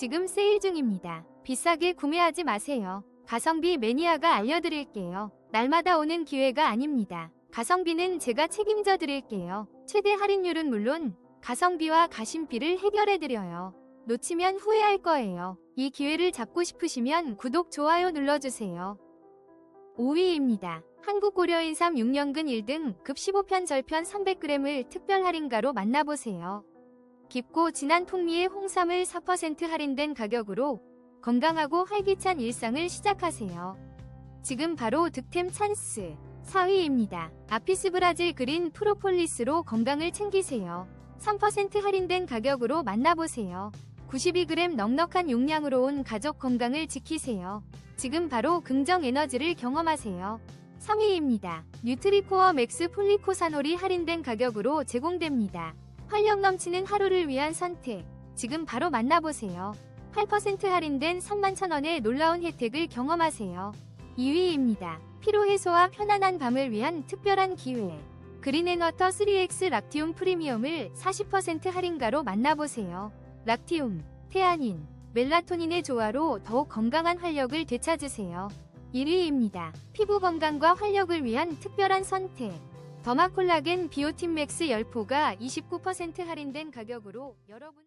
지금 세일 중입니다. 비싸게 구매하지 마세요. 가성비 매니아가 알려드릴게요. 날마다 오는 기회가 아닙니다. 가성비는 제가 책임져 드릴게요. 최대 할인율은 물론 가성비와 가심비를 해결해 드려요. 놓치면 후회할 거예요. 이 기회를 잡고 싶으시면 구독, 좋아요 눌러주세요. 5위입니다. 한국 고려인삼 6년근 1등 급 15편 절편 300g을 특별 할인가로 만나보세요. 깊고 진한 풍미의 홍삼을 4% 할인된 가격으로 건강하고 활기찬 일상을 시작하세요. 지금 바로 득템 찬스 4위입니다. 아피스 브라질 그린 프로폴리스로 건강을 챙기세요. 3% 할인된 가격으로 만나보세요. 92g 넉넉한 용량으로 온 가족 건강을 지키세요. 지금 바로 긍정 에너지를 경험하세요. 3위입니다. 뉴트리코어 맥스 폴리코사놀이 할인된 가격으로 제공됩니다. 활력 넘치는 하루를 위한 선택. 지금 바로 만나보세요. 8% 할인된 31,000원의 놀라운 혜택을 경험하세요. 2위입니다. 피로 해소와 편안한 밤을 위한 특별한 기회. 그린앤워터 3X 락티움 프리미엄을 40% 할인가로 만나보세요. 락티움, 테아닌, 멜라토닌의 조화로 더욱 건강한 활력을 되찾으세요. 1위입니다. 피부 건강과 활력을 위한 특별한 선택. 더마콜라겐 비오틴 맥스 10포가 29% 할인된 가격으로 여러분